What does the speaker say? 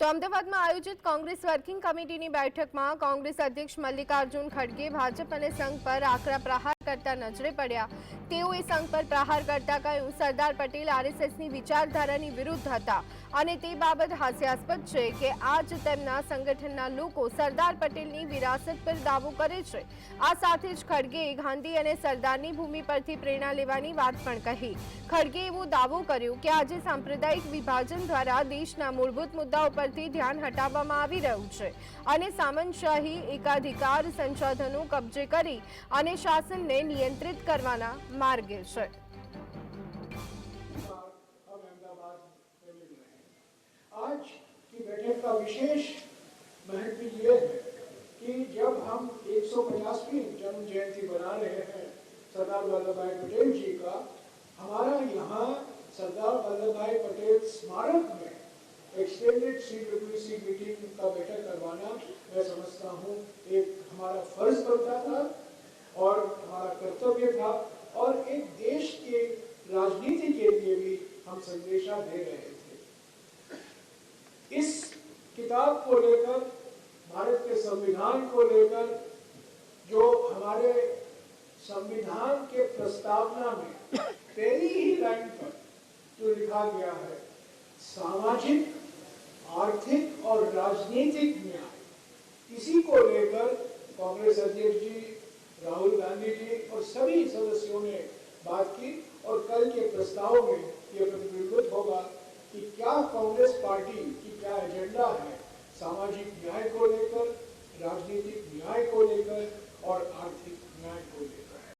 તો અમદાવાદમાં આયોજિત કોંગ્રેસ વર્કિંગ કમિટીની બેઠકમાં કોંગ્રેસ અધ્યક્ષ મલ્લિકાર્જુન ખડગે, ભાજપ અને સંઘ પર આકરા પ્રહાર કરતા નજરે પડ્યા. તેઓએ સંઘ પર પ્રહાર કરતા કહ્યું, સરદાર પટેલ આરએસએસની વિચારધારાની વિરુદ્ધ હતા. અને તે બાબત હાસ્યાસ્પદ છે કે આજ તેમના સંગઠનના લોકો સરદાર પટેલની વિરાસત પર દાવો કરે છે. આ સાથે જ ખડગેએ ગાંધી અને સરદારની ભૂમિ પરથી પ્રેરણા લેવાની વાત પણ કહી. ખડગે એવો દાવો કર્યો કે આજે સાંપ્રદાયિક વિભાજન દ્વારા દેશના મૂળભૂત મુદ્દાઓ પરથી ધ્યાન હટાવવામાં આવી રહ્યું છે. અને સામંતશાહી, એકાધિકાર સંશોધનો કબજે કરી અને શાસનને નિયંત્રિત કરવાના માર્ગે છે हम अहमदाबाद में मिल रहे हैं आज की बैठक का विशेष महत्व ये है कि जब हम 150वीं जन्म जयंती मना रहे हैं सरदार वल्लभ भाई पटेल जी का हमारा यहाँ सरदार वल्लभ भाई पटेल स्मारक में extended C W C meeting का बैठक करवाना मैं समझता हूँ एक हमारा फर्ज बनता था और हमारा कर्तव्य था और एक देश के राजनीति के लिए भी हम संदेशा दे रहे थे। इस किताब को लेकर, भारत के संविधान को लेकर, जो हमारे संविधान के प्रस्तावना में पहली ही लाइन पर जो लिखा गया है, सामाजिक, आर्थिक और राजनीतिक न्याय, इसी को लेकर कांग्रेस अध्यक्ष जी राहुल गांधी जी और सभी सदस्यों ने बात की और कल के प्रस्ताव में ये प्रतिबिंबित होगा कि क्या कांग्रेस पार्टी की क्या एजेंडा है, सामाजिक न्याय को लेकर, राजनीतिक न्याय को लेकर और आर्थिक न्याय को लेकर।